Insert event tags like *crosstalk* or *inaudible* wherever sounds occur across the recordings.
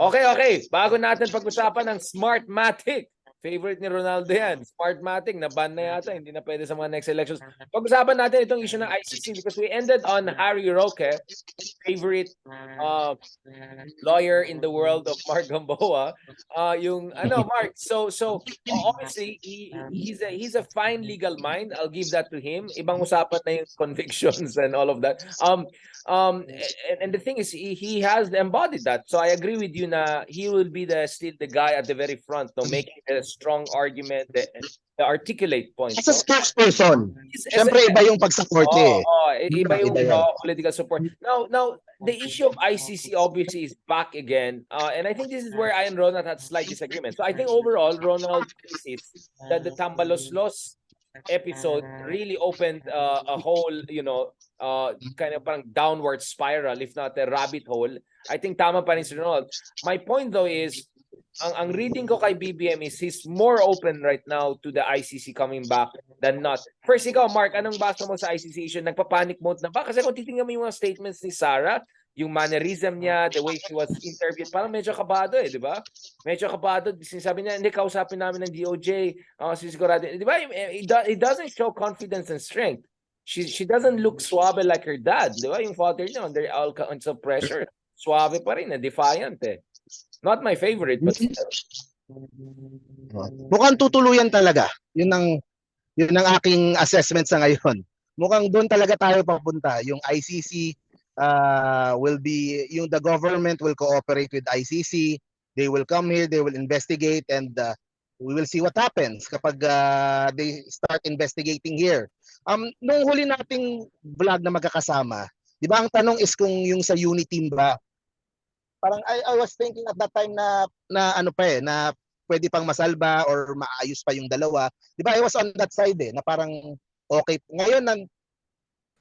Okay, okay. Bago natin pag-usapan ng Smartmatic. Favorite ni Ronaldo yan. Smartmatic, na-ban na yata. Hindi na pwede sa mga next elections. Pag-usapan natin itong issue ng ICC because we ended on Harry Roque, favorite uh, lawyer in the world of Mark Gamboa. Uh, yung, ano, *laughs* Mark, so, so, obviously, he, he's, a, he's a fine legal mind. I'll give that to him. Ibang usapan na yung *laughs* convictions and all of that. Um, um, and, and the thing is, he, he has embodied that. So I agree with you na he will be the still the guy at the very front, no, making a strong argument, the, the articulate point. As a no? spokesperson, He's- as a- syempre iba yung pag-support niya eh. Oo, oo, iba yung Iba uh, political support. Now, now the issue of ICC obviously is back again, uh, and I think this is where I and Ronald had slight disagreement. So I think overall, Ronald sees that the Tambalos Los episode really opened uh, a whole, you know, uh, kind of parang downward spiral, if not a rabbit hole. I think tama pa rin si Ronald. My point though is, ang, ang reading ko kay BBM is he's more open right now to the ICC coming back than not. First, ikaw, Mark, anong basa mo sa ICC issue? Nagpa-panic mode na ba? Kasi kung titingnan mo yung mga statements ni Sarah, yung mannerism niya, the way she was interviewed, parang medyo kabado eh, di ba? Medyo kabado. Sinasabi niya, hindi, kausapin namin ng DOJ, uh, sisigurado. Di ba? It, it doesn't show confidence and strength. She she doesn't look suave like her dad, di ba? Yung father niya, under all kinds of pressure, suave pa rin, eh, defiant eh. Not my favorite, but. Mukhang tutuluyan talaga. Yun ang yun ang aking assessment sa ngayon. *laughs* Mukhang doon talaga tayo papunta. Yung ICC uh, will be yung the government will cooperate with ICC. They will come here, they will investigate and uh, we will see what happens kapag uh, they start investigating here. Um nung huli nating vlog na magkakasama, 'di ba ang tanong is kung yung sa Uniteam ba parang I, I was thinking at that time na na ano pa eh na pwede pang masalba or maayos pa yung dalawa. 'Di ba? I was on that side eh na parang okay. Ngayon nan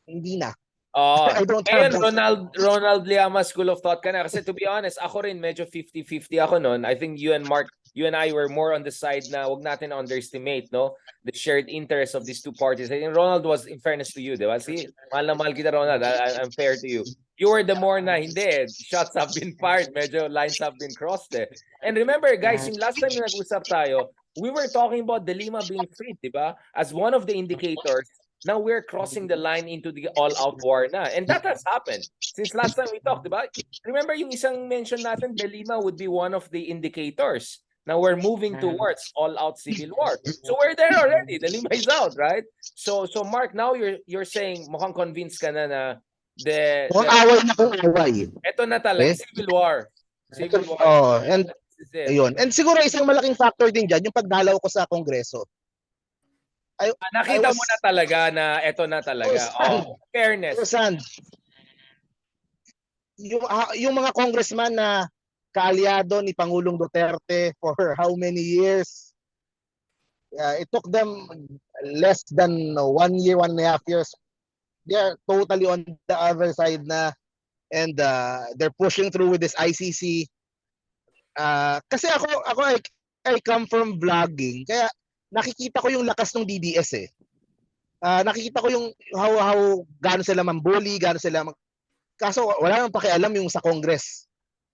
hindi na. Oh, *laughs* I don't Ngayon, have that. Ronald, Ronald Liama School of Thought ka na. Kasi to be honest, ako rin medyo 50-50 ako noon. I think you and Mark, you and I were more on the side na wag natin underestimate, no? The shared interest of these two parties. I think Ronald was, in fairness to you, di ba? See, mahal na mahal kita, Ronald. I- I'm fair to you. You were the more na, hindi. Shots have been fired. Medyo lines have been crossed eh. And remember, guys, yung last time na nag-usap tayo, we were talking about the Lima being freed, di ba? As one of the indicators now we're crossing the line into the all-out war na. And that has happened. Since last time we talked, di ba? Remember yung isang mention natin, De Lima would be one of the indicators. Now we're moving towards all-out civil war. So we're there already. De Lima is out, right? So so Mark, now you're you're saying mukhang convinced ka na na the, Mukhang the away na kung away. eto na talaga Eh? civil war. Civil war. Oh, and ayun. And siguro isang malaking factor din diyan yung pagdalaw ko sa kongreso. Ah, Nakita I was- mo na talaga na eto na talaga. Understand. Oh, fairness. Saan? Yung ah, yung mga congressman na kaalyado ni Pangulong Duterte for how many years? Yeah, it took them less than one year, one and a half years. They are totally on the other side na and uh, they're pushing through with this ICC. Uh, kasi ako ako I, I come from vlogging kaya nakikita ko yung lakas ng DDS eh. Ah, nakikita ko yung how how gaano sila mambuli, gaano sila mag... Kaso wala nang pakialam yung sa Congress.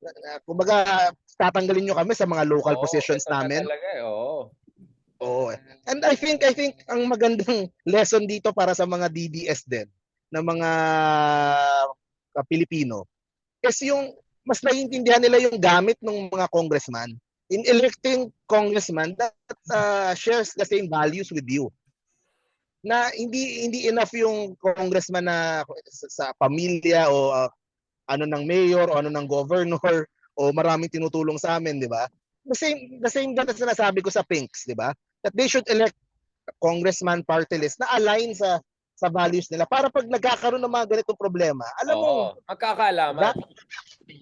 Uh, kumbaga tatanggalin nyo kami sa mga local Oo, positions namin. Talaga, eh, oo. Oo. And I think I think ang magandang *laughs* lesson dito para sa mga DDS din ng mga uh, Pilipino is yung mas naiintindihan nila yung gamit ng mga congressman in electing congressman that uh, shares the same values with you na hindi hindi enough yung congressman na sa, sa pamilya o uh, ano ng mayor o ano ng governor *laughs* o maraming tinutulong sa amin, di ba? The same the same that sinasabi ko sa Pinks, di ba? That they should elect congressman party list na align sa sa values nila para pag nagkakaroon ng mga ganitong problema, alam mo, Oo, magkakaalaman. that,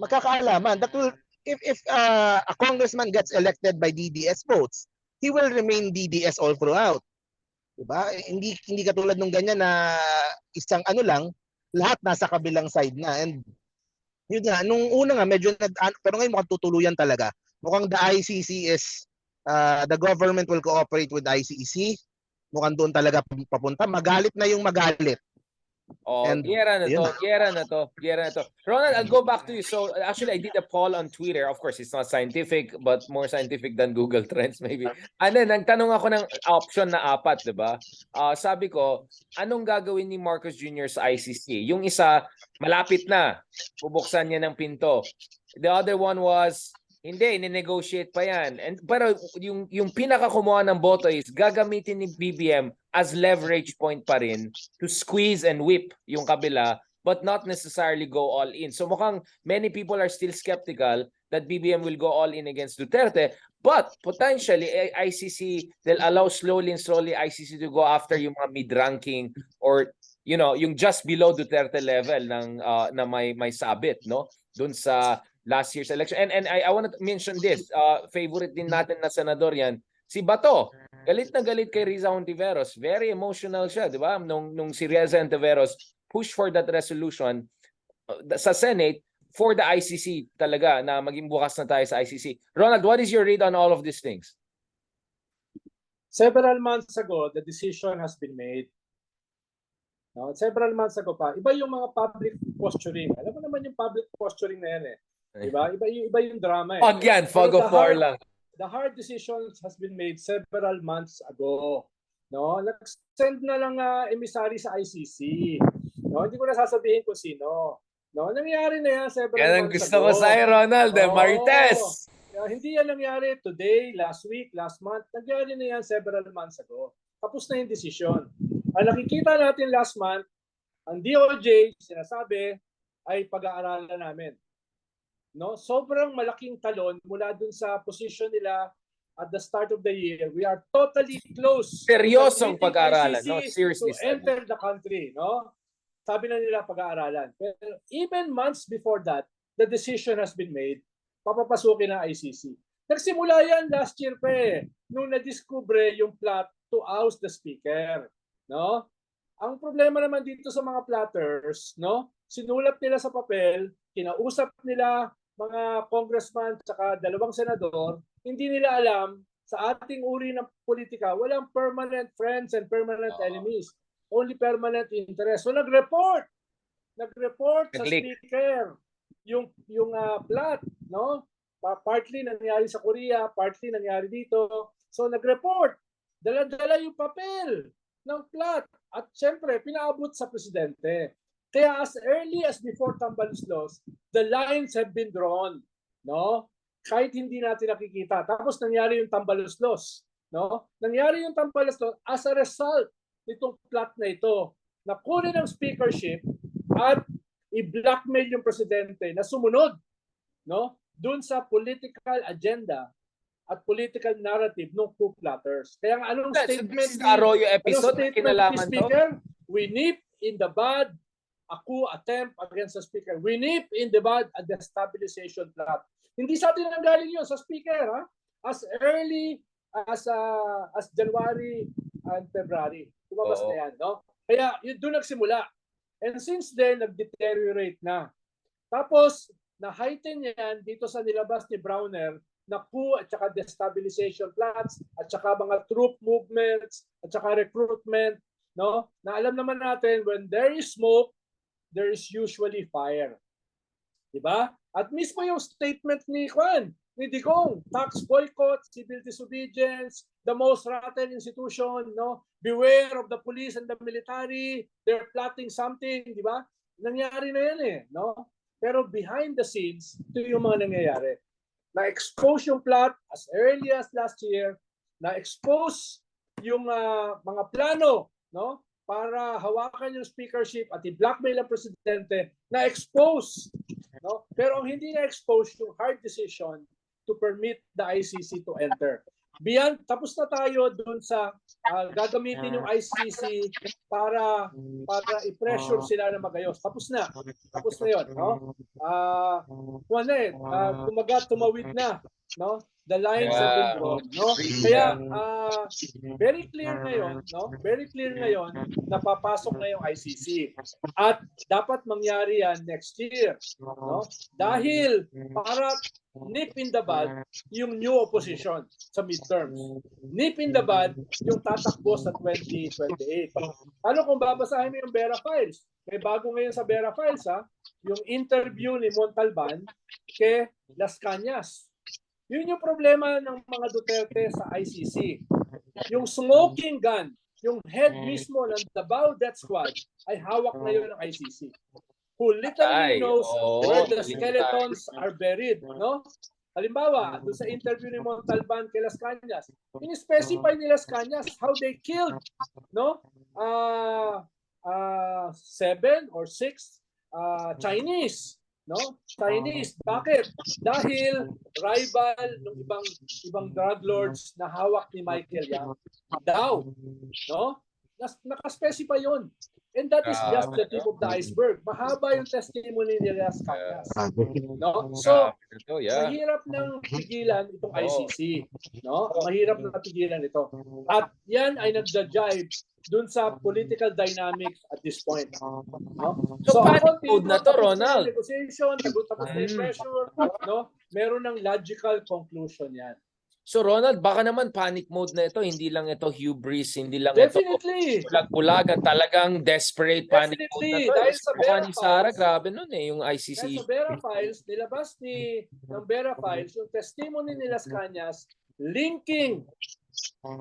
magkakaalaman that will if if uh, a congressman gets elected by DDS votes, he will remain DDS all throughout. Diba? Hindi hindi katulad nung ganyan na isang ano lang, lahat nasa kabilang side na. And yun nga, nung una nga medyo nag an- pero ngayon mukhang tutuluyan talaga. Mukhang the ICC is uh, the government will cooperate with ICC. Mukhang doon talaga papunta. Magalit na yung magalit. Oh, And gera na to, yun. gera na to, gera na to. Ronald, I'll go back to you. So, actually, I did a poll on Twitter. Of course, it's not scientific, but more scientific than Google *laughs* Trends maybe. And then, nagtanong ako ng option na apat, di ba? Ah, sabi ko, anong gagawin ni Marcos Jr. sa ICC? Yung isa, malapit na. Bubuksan niya ng pinto. The other one was, hindi, ini-negotiate pa yan. And, pero yung, yung pinaka kumuha ng boto is gagamitin ni BBM as leverage point pa rin to squeeze and whip yung kabila but not necessarily go all in. So mukhang many people are still skeptical that BBM will go all in against Duterte but potentially eh, ICC they'll allow slowly and slowly ICC to go after yung mga mid-ranking or you know yung just below Duterte level ng uh, na may may sabit no dun sa last year's election and and I, I want to mention this uh, favorite din natin na senador yan si Bato galit na galit kay Riza Hontiveros. Very emotional siya, di ba? Nung, nung si Riza Hontiveros push for that resolution uh, sa Senate for the ICC talaga na maging bukas na tayo sa ICC. Ronald, what is your read on all of these things? Several months ago, the decision has been made. No, several months ago pa, iba yung mga public posturing. Alam mo naman yung public posturing na yan eh. Diba? Iba, iba yung drama eh. Fog yan, fog of war lang. the hard decisions has been made several months ago. No, nag-send na lang uh, emissary sa ICC. No, hindi ko na sasabihin kung sino. No, nangyari na yan several Yan ang months gusto ko ago. sa'yo, Ronald. eh, Oo. Marites! Yeah, hindi yan nangyari today, last week, last month. Nangyari na yan several months ago. Tapos na yung decision. Ang nakikita natin last month, ang DOJ, sinasabi, ay pag-aaralan namin. No? Sobrang malaking talon mula dun sa position nila at the start of the year. We are totally close. Seryosong pag-aaralan, no? Seriously To enter the country, no? Sabi na nila pag-aaralan. Pero even months before that, the decision has been made papapasukin ng ICC. Nagsimula yan last year pa eh, nung na-discover yung plot to oust the speaker. No? Ang problema naman dito sa mga plotters, no? sinulat nila sa papel, kinausap nila mga congressman at dalawang senador, hindi nila alam sa ating uri ng politika, walang permanent friends and permanent Oo. enemies. Only permanent interest. So nag-report. Nag-report sa speaker yung yung ah, plot, no? Pa- Partly nangyari sa Korea, partly nangyari dito. So nag-report. Dala-dala yung papel ng plot. At syempre, pinaabot sa presidente. Kaya as early as before Tambalis laws, the lines have been drawn, no? Kahit hindi natin nakikita. Tapos nangyari yung Tambalis laws, no? Nangyari yung Tambalis laws as a result nitong plot na ito na kunin ang speakership at i-blackmail yung presidente na sumunod no doon sa political agenda at political narrative ng coup plotters. Kaya nga anong statement the Arroyo anong episode na statement kinalaman ni to. We nip in the bud a coup attempt against the Speaker. We nip in the bud a destabilization plot. Hindi sa atin nanggaling yun, sa Speaker. Ha? As early as uh, as January and February. Lumabas Oo. na yan. No? Kaya yun doon nagsimula. And since then, nag-deteriorate na. Tapos, na-heighten yan dito sa nilabas ni Browner na coup at saka destabilization plots at saka mga troop movements at saka recruitment no na alam naman natin when there is smoke there is usually fire. Di ba at mismo yung statement ni Juan ni Digong tax boycott civil disobedience the most rotten institution no? Beware of the police and the military. They're plotting something di ba nangyari na yan eh no? Pero behind the scenes ito yung mga nangyayari. Na-expose yung plot as early as last year, na-expose yung ah, mga plano no para hawakan yung speakership at i-blackmail ang presidente, na-expose. No? Pero ang hindi na-expose yung hard decision to permit the ICC to enter. Beyond, tapos na tayo dun sa ah, gagamitin yung ICC para para i-pressure sila na magayos. Tapos na. Tapos na 'yon, no? Ah, uh, na eh, ah, kumaga tumawid na, no? The lines have been Yeah. drawn, no? Kaya ah, very clear ngayon, no? Very clear ngayon na papasok na yung ICC. At dapat mangyari yan next year, no? Dahil para nip in the bud yung new opposition sa midterms. Nip in the bud yung tatakbo sa 2028. Ano kung babasahin mo yung Vera Files? May bago ngayon sa Vera Files, ha? Yung interview ni Montalban kay Las Cañas. Yun yung problema ng mga Duterte sa ICC. Yung smoking gun, yung head mismo ng Davao Death Squad ay hawak ngayon ng ICC. Who literally Ay, knows oo, where the skeletons are buried, no? Halimbawa, doon sa interview ni Montalban kay Las Cañas, in-specify ni Las Cañas how they killed, no? Ah, ah, seven or six ah, Chinese, no? Chinese. Bakit? Dahil rival ng ibang ibang drug lords na hawak ni Michael Yang daw, no? Nas, nakaspecify yun. And that is just the tip of the iceberg. Mahaba yung testimony ni Las Cañas. No? So, yeah. mahirap nang pigilan itong. ICC, no? Mahirap na pigilan ito. At yan ay nagja-jive dun sa political dynamics at this point. No? So, panic ako, mode na to, Ronald. Negotiation, tapos na yung Mm. pressure, no? Meron ng logical conclusion yan. So Ronald, baka naman panic mode na ito. Hindi lang ito hubris, hindi lang ito Definitely. bulag-bulagan. Talagang desperate panic mode na Definitely, to. dahil sa Mukha ni Sara, grabe nun eh, yung Dahil ICC. sa Vera Files, nilabas ni ng Vera Files yung testimony ni Las Cañas linking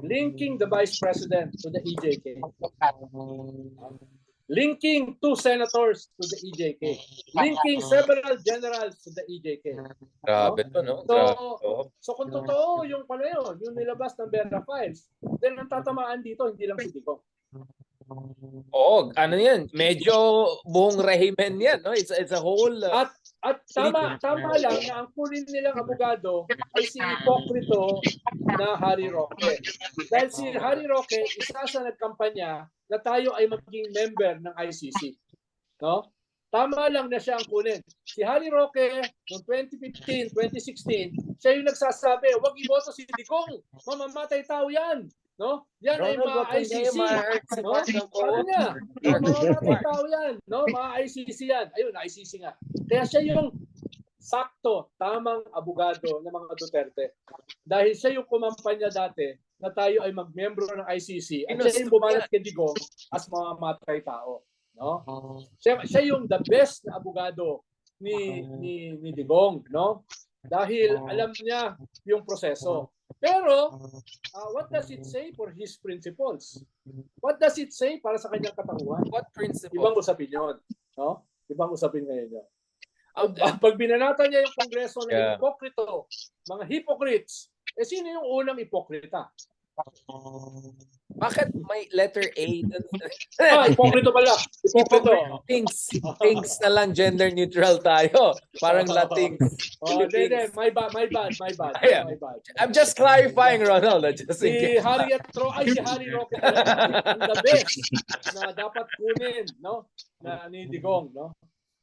linking the Vice President to the EJK. Linking two senators to the EJK. Linking several generals to the EJK. Grabe to, no? So, Grabe so kung totoo yung pala yun, yung nilabas ng Vera Files, then ang tatamaan dito, hindi lang si Dico. Oo, ano yan? Medyo buong rehimen yan, no? It's, it's a whole... uh, At at tama tama lang na ang kunin nilang abogado ay si Hipokrito na Harry Roque. Dahil si Harry Roque isa sa nagkampanya na tayo ay maging member ng ICC. No? Tama lang na siya ang kunin. Si Harry Roque noong 2015, 2016, siya yung nagsasabi, "Huwag iboto si Digong. Mamamatay tao 'yan." No? Yan ay mga ICC. No? Sabi niya, "No, mamamatay tao yan. No? Mga ICC yan. Ayun, ICC nga. Kaya siya yung sakto, tamang abogado ng mga Duterte. Dahil siya yung kumampanya dati na tayo ay magmembro ng ICC at siya yung bumalat kay Digong as mga matay tao. No? Siya, siya yung the best na abogado ni ni ni Digong, no? Dahil alam niya yung proseso. Pero uh, what does it say for his principles? What does it say para sa kanyang katanguhan? What principle? Ibang usapin yun. No? Ibang usapin ngayon yun. Um, Pag, pag binanatan niya yung kongreso ng Yeah. hipokrito, mga hypocrites, eh sino yung unang hipokrita? Bakit may letter A? Ah, hipokrito pala. Hipokrito. Things, things na lang gender neutral tayo. Parang Latin. Oh, hindi, hindi. My bad, my bad, my bad. Ayan. My bad. I'm just clarifying, Ronald. Just Si in case. Harriet Ro, ay si Harry Roque. Ang best na dapat kunin, no? Na ni Digong, no?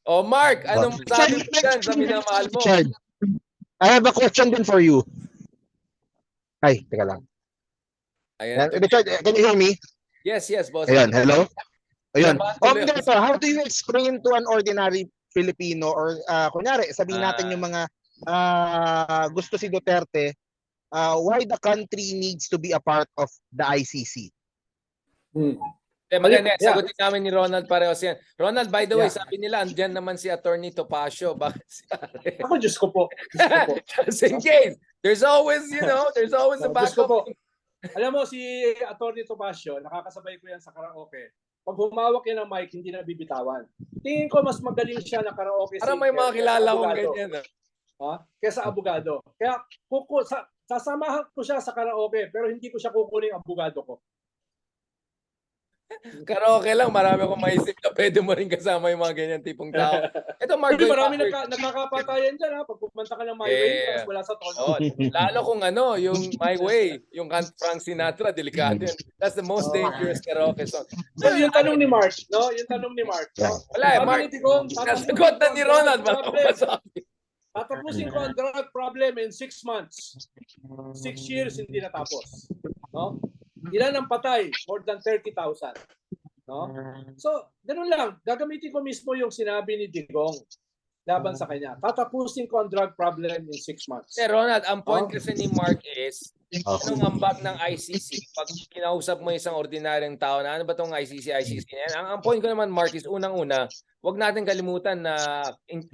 Oh, Mark, anong sabi mo dyan sa minamahal mo? Chad, I have a question din for you. Ay, teka lang. Ayan. Richard, can you hear me? Yes, yes, boss. Ayan, hello? Ayun. Trabaho Oh, tuloy. ganito, how do you explain to an ordinary Filipino or uh, kunyari, sabihin natin Ah. yung mga ah, gusto si Duterte, uh, why the country needs to be a part of the ICC? Eh, maganda, Yeah. sagutin namin ni Ronald parehas yan. Ronald, by the way, Yeah. sabi nila, andyan naman si Attorney Topacio. *laughs* Bakit si? Ako, Diyos ko po. Diyos ko po. *laughs* Just in case. There's always, you know, there's always a Diyos ko backup. Alam mo, si Atty. Tomasio, nakakasabay ko yan sa karaoke. Pag humawak yan ng mic, hindi na bibitawan. Tingin ko mas magaling siya na karaoke Parang may mga kilala abogado. ganyan. ah. Ha? Kesa abogado. Kaya kuku, sa, sasamahan ko siya sa karaoke, pero hindi ko siya kukunin ang abogado ko. Karaoke lang, marami akong maisip na pwede mo rin kasama yung mga ganyan tipong tao. *laughs* Ito, Mark. Hindi, marami nagka, nagkakapatayan dyan ha. Pag pumunta ka ng My Way, Yeah. wala sa tono. Oh, lalo kung ano, yung My Way, yung kan Frank Sinatra, delikado yun. That's the most Oh. dangerous karaoke song. So, yung tanong ni Mark, no? Yung tanong ni Mark. No? Wala eh, Mark. Nasagot na ni Ronald, masabi. Tatapusin ko ang drug problem in six months. Six years hindi natapos. No? *laughs* Ilan ang patay? More than 30,000. No? So, ganun lang. Gagamitin ko mismo yung sinabi ni Digong laban sa kanya. Tatapusin ko ang drug problem in six months. Kasi Ronald, ang point Oh. kasi ni Mark is, anong ambag ng ICC, pag kinausap mo isang ordinaryong tao na ano ba tong ICC, ICC na yan? Ang, ang point ko naman, Mark, is unang-una, wag natin kalimutan na,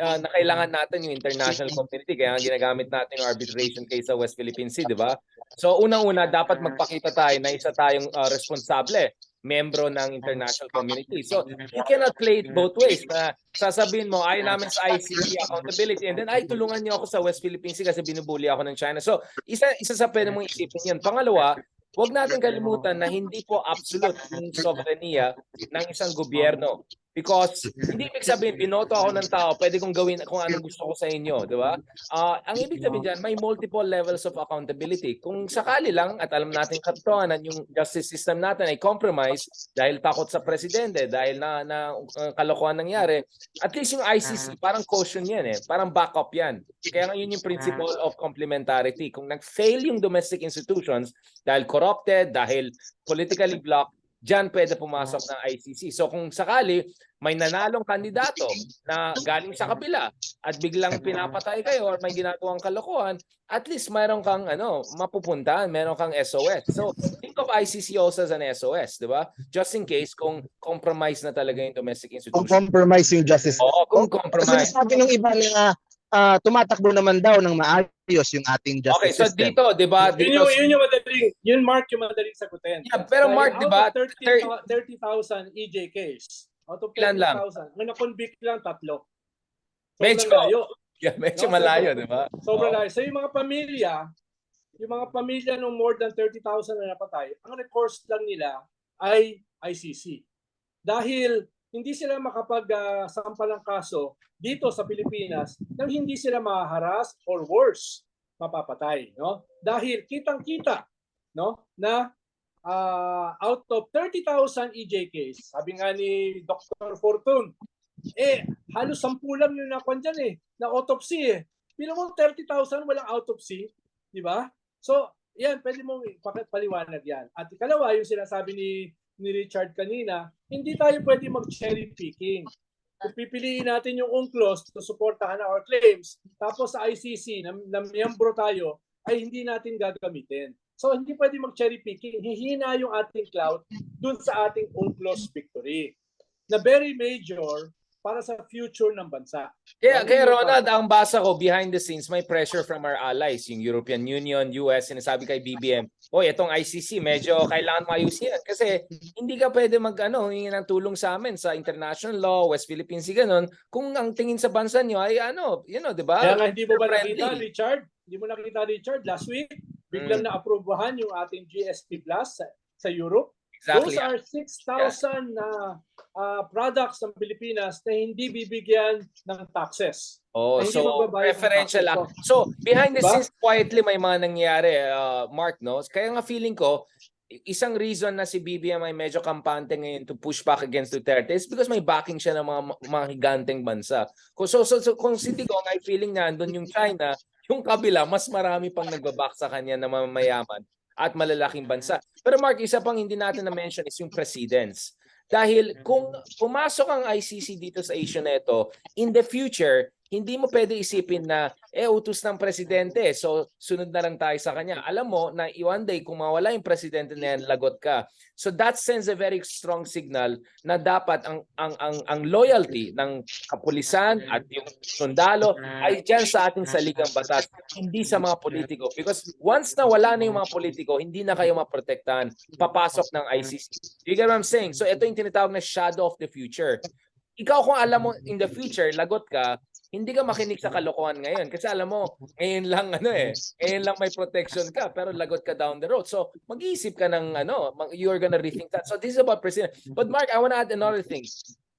ah, na kailangan natin yung international community. Kaya ginagamit natin yung arbitration case sa West Philippine Sea, di ba? So unang-una, dapat magpakita tayo na isa tayong ah, responsable membro ng international community. So, you cannot play it both ways na sasabihin mo, ay namin sa ICC accountability and then, ay, tulungan niyo ako sa West Philippine Sea kasi binubuli ako ng China. So, isa, isa sa pwede mong isipin yan. Pangalawa, huwag natin kalimutan na hindi po absolute yung soberania ng isang gobyerno. Because *laughs* hindi ibig sabihin, binoto ako ng tao, pwede kong gawin kung anong gusto ko sa inyo, di ba? Ah, ang ibig sabihin dyan, may multiple levels of accountability. Kung sakali lang, at alam natin katotohanan, yung justice system natin ay compromise dahil takot sa presidente, dahil na, na uh, kalokohan nangyari, at least yung ICC, parang caution yan eh. Parang backup yan. Kaya yun yung principle of complementarity. Kung nag-fail yung domestic institutions dahil corrupted, dahil politically blocked, Diyan pwede pumasok ng ICC. So kung sakali may nanalong kandidato na galing sa kabila at biglang pinapatay kayo or may ginagawang kalokohan, at least mayroon kang ano, mapupuntahan, mayroon kang SOS. So think of ICC also as an SOS, di ba? Just in case kung compromise na talaga yung domestic Kung institution. compromise yung justice. Oo, kung Kasi compromise. sabi ng iba na ah, tumatakbo naman daw ng maayos yung ating justice Okay, so system. dito, di ba? Yun Dito, yung, yun yung madaling, yun Mark yung madaling sagutin. Yeah, pero Dahil Mark, di ba, of 30 30,000 EJ case. Out of Ilan lang? 30,000. Ang na-convict lang tatlo. Sobrang Medyo. layo. yeah, medyo No, malayo, so- di ba? Sobrang Oo. layo. So yung mga pamilya, yung mga pamilya ng more than 30,000 na napatay, ang recourse lang nila ay ICC. Dahil hindi sila makapag-sampa ng kaso dito sa Pilipinas nang hindi sila maharas or worse, mapapatay. No? Dahil kitang-kita no, na ah, out of 30,000 EJ case, sabi nga ni Dr. Fortune, eh, halos 10 lang yung nakuha dyan eh, na autopsy eh. Bilang mo 30,000 walang autopsy, di ba? So, yan, pwede mong paliwanag yan. At ikalawa, yung sinasabi ni, ni Richard kanina, hindi tayo pwede mag-cherry picking. Kung pipiliin natin yung UNCLOS to supportahan our claims, tapos sa ICC, na, na miyembro tayo, ay hindi natin gagamitin. So, hindi pwede mag-cherry picking. Hihina yung ating clout dun sa ating UNCLOS victory na very major para sa future ng bansa. Kaya, kaya Ronald, ang basa ko behind the scenes, may pressure from our allies, yung European Union, US, sinasabi kay BBM, oy, itong ICC, medyo kailangan maayusin yan. Kasi hindi ka pwede mag, ano, hingi ng tulong sa amin sa international law, West Philippine Sea, ganun, kung ang tingin sa bansa nyo ay ano, you know, di ba? Kaya nga hindi mo ba friendly. nakita, Richard? Hindi mo nakita, Richard, last week, biglang Mm. na-aprobahan yung ating GSP Plus sa, sa Europe. Exactly. Those are 6,000 na ah, products ng Pilipinas na hindi bibigyan ng taxes. Oh, so preferential act. So behind the Diba? scenes quietly may mga nangyari, uh, Mark, no? Kaya nga feeling ko isang reason na si BBM ay medyo kampante ngayon to push back against Duterte is because may backing siya ng mga mga higanteng bansa. So, so, so kung si Digong ay feeling na andun yung China, yung kabila mas marami pang nagbaback sa kanya na mamayaman at malalaking bansa. Pero Mark, isa pang hindi natin na-mention is yung precedents. Dahil kung pumasok ang ICC dito sa issue na ito, in the future, hindi mo pwede isipin na, eh, utos ng presidente, so sunod na lang tayo sa kanya. Alam mo na one day, kung mawala yung presidente na yan, lagot ka. So that sends a very strong signal na dapat ang ang ang, ang loyalty ng kapulisan at yung sundalo ay dyan sa ating saligang batas, hindi sa mga politiko. Because once na wala na yung mga politiko, hindi na kayo maprotektahan, papasok ng ICC. You get what I'm saying? So ito yung tinatawag na shadow of the future. Ikaw kung alam mo in the future, lagot ka, hindi ka makinig sa kalokohan ngayon. Kasi alam mo, ngayon lang ano eh, ngayon lang may protection ka, pero lagot ka down the road. So mag-iisip ka ng ano, you're gonna rethink that. So this is about president. But Mark, I wanna add another thing.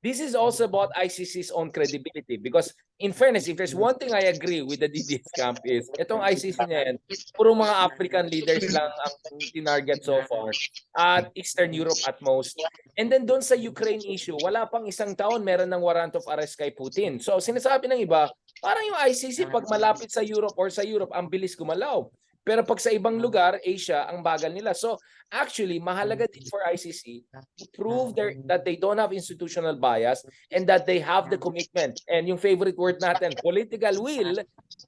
This is also about ICC's own credibility because in fairness, if there's one thing I agree with the DDS camp is itong ICC na yan, puro mga African leaders lang ang tinarget so far at Eastern Europe at most. And then doon sa Ukraine issue, wala pang isang taon meron ng warrant of arrest kay Putin. So sinasabi ng iba, parang yung ICC pag malapit sa Europe or sa Europe, ang bilis gumalaw. Pero pag sa ibang lugar, Asia, ang bagal nila. So actually, mahalaga din for ICC to prove their, that they don't have institutional bias and that they have the commitment. And yung favorite word natin, political will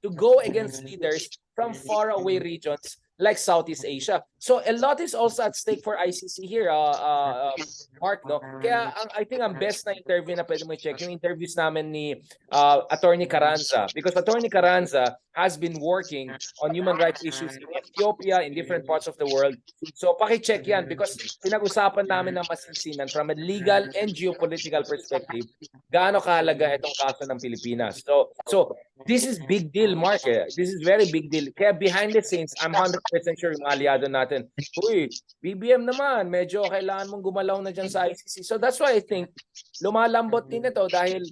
to go against leaders from far away regions like Southeast Asia. So a lot is also at stake for ICC here, uh, uh, uh, Mark, no? Kaya ang, I think ang best na interview na pwede mo i-check, yung interviews namin ni uh, Attorney Carranza. Because Attorney Carranza has been working on human rights issues in Ethiopia, in different parts of the world. So paki-check yan because pinag-usapan namin ng masinsinan from a legal and geopolitical perspective, gaano kahalaga itong kaso ng Pilipinas. So, so this is big deal, Mark. Eh. This is very big deal. Kaya behind the scenes, I'm 100% sure yung aliado natin, uy, BBM naman, medyo kailangan mong gumalaw na dyan sa ICC. So that's why I think lumalambot din ito dahil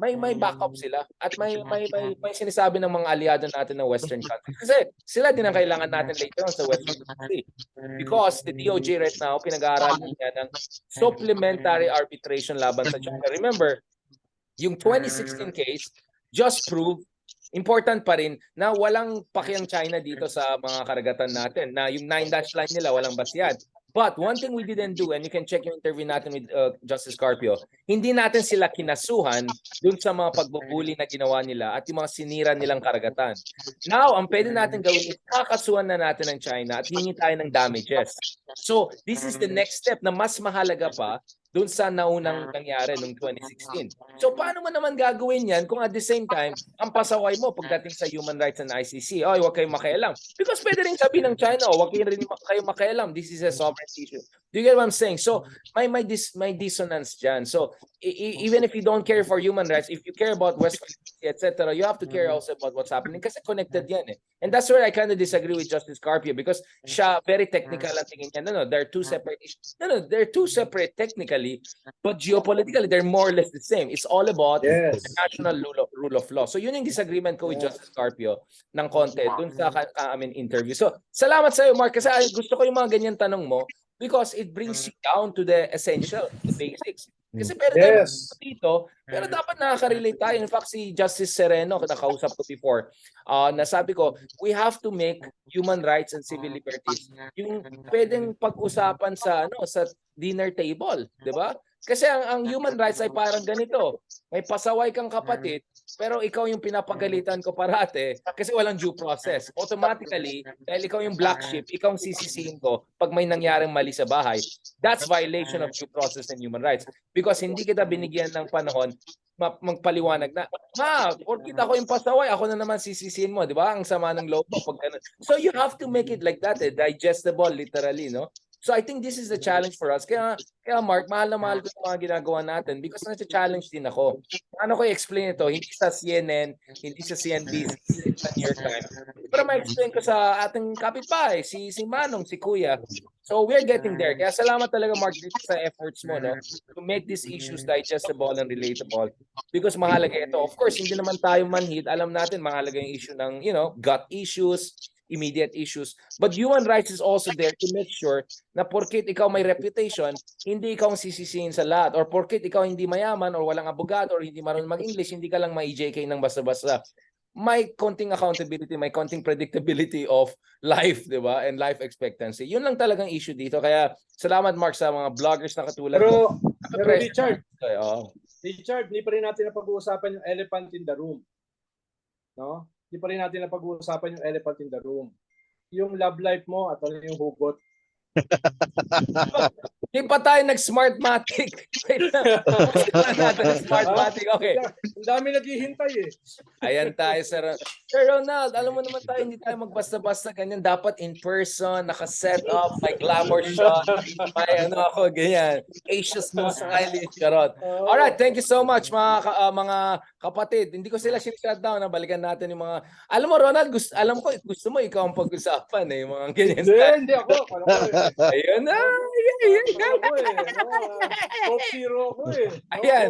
may may backup sila at may may may, may sinasabi ng mga aliado natin ng western countries kasi sila din ang kailangan natin later on sa western country because the DOJ right now pinag-aaralan niya ng supplementary arbitration laban sa China. Remember yung 2016 case just proved important pa rin na walang pakiang China dito sa mga karagatan natin na yung nine dash line nila walang basyad But one thing we didn't do, and you can check yung interview natin with uh, Justice Carpio, hindi natin sila kinasuhan dun sa mga pagbubuli na ginawa nila at yung mga sinira nilang karagatan. Now, ang pwede natin gawin is kakasuhan na natin ng China at hingi tayo ng damages. So, this is the next step na mas mahalaga pa dun sa naunang nangyari noong 2016. So paano mo naman gagawin yan kung at the same time, ang pasaway mo pagdating sa human rights and ICC, oy, huwag kayong makialam. Because pwede rin sabihin ng China, oh, huwag rin kayong makialam. This is a sovereignty issue. Do you get what I'm saying? So may may dis may dissonance dyan. So e- e- even if you don't care for human rights, if you care about West etc., you have to care also about what's happening kasi connected yan eh. And that's where I kind of disagree with Justice Carpio because siya very technical ang tingin niya. No, no, they're two separate issues. No, no, they're two separate technically, but geopolitically, they're more or less the same. It's all about Yes. international rule of, rule of law. So yun yung disagreement ko with Justice Carpio ng konti dun sa ka, ka amin interview. So salamat sa iyo Mark kasi ay, gusto ko yung mga ganyan tanong mo because it brings you down to the essential, the basics. Kasi pwede tayo Yes. dito, pero dapat nakaka-relate tayo. In fact, si Justice Sereno, nakausap ko before, uh, nasabi ko, we have to make human rights and civil liberties yung pwedeng pag-usapan sa ano sa dinner table, 'di ba? Kasi ang, ang human rights ay parang ganito. May pasaway kang kapatid, pero ikaw yung pinapagalitan ko parate kasi walang due process. Automatically, dahil ikaw yung black sheep, ikaw ang sisisihin ko pag may nangyaring mali sa bahay. That's violation of due process and human rights. Because hindi kita binigyan ng panahon ma- magpaliwanag na, ha, porkit ako yung pasaway, ako na naman sisisihin mo, di ba? Ang sama ng loob mo. Pag ganun. So you have to make it like that, eh, digestible literally, no? So I think this is the challenge for us. Kaya, kaya Mark, mahal na mahal ko yung mga ginagawa natin because nasa-challenge din ako. Ano ko i-explain ito? Hindi sa CNN, hindi sa CNBC, sa New York Times. Pero ma-explain ko sa ating kapitbahay, si, si Manong, si Kuya. So we're getting there. Kaya salamat talaga Mark dito sa efforts mo no to make these issues digestible and relatable because mahalaga ito. Of course, hindi naman tayo manhid. Alam natin mahalaga yung issue ng, you know, gut issues, immediate issues. But human rights is also there to make sure na porkit ikaw may reputation, hindi ikaw ang sisisihin sa lahat. Or porkit ikaw hindi mayaman or walang abogado or hindi marunong mag-English, hindi ka lang ma-EJK ng basta-basta. May konting accountability, may konting predictability of life, di ba? And life expectancy. Yun lang talagang issue dito. Kaya salamat Mark sa mga vloggers na katulad. Pero, pero Richard, Eh, oo. Richard, hindi pa rin natin napag-uusapan yung elephant in the room. No? Hindi pa rin natin napag-uusapan yung elephant in the room. Yung love life mo at ano yung hugot. Hindi pa tayo nag-smartmatic. Natin smartmatic. Okay. Ang dami naghihintay eh. Ayan tayo, Sir. Sir Ronald, alam mo naman tayo, hindi tayo magbasta-basta ganyan. Dapat in person, naka-set up, may glamour shot, may ano ako, ganyan. Asia's most stylish, charot. Uh, Alright, thank you so much mga ka- ah, mga kapatid. Hindi ko sila shut down, na balikan natin yung mga Alam mo Ronald, gusto alam ko gusto mo ikaw ang pag-usapan eh, mga ganyan. Hindi, hindi ako. Alam ko eh. Ayun na. Ayan, ayan. No? Coke Zero ako eh. No? *laughs* Ayan.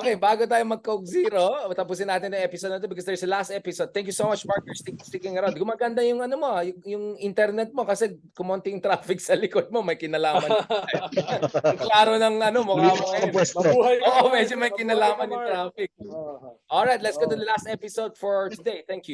Okay, bago tayo mag-Coke Zero, tapusin natin yung episode na to because there's a last episode. Thank you so much, Mark, for stick, sticking around. Gumaganda yung ano mo, ah, yung, yung internet mo kasi kumonting traffic sa likod mo, may kinalaman. *laughs* Ang klaro ng ano, mukha mo ngayon. Mabuhay. Oo, medyo may kinalaman yung traffic. Oo. Alright, let's go to the last episode for today. Thank you.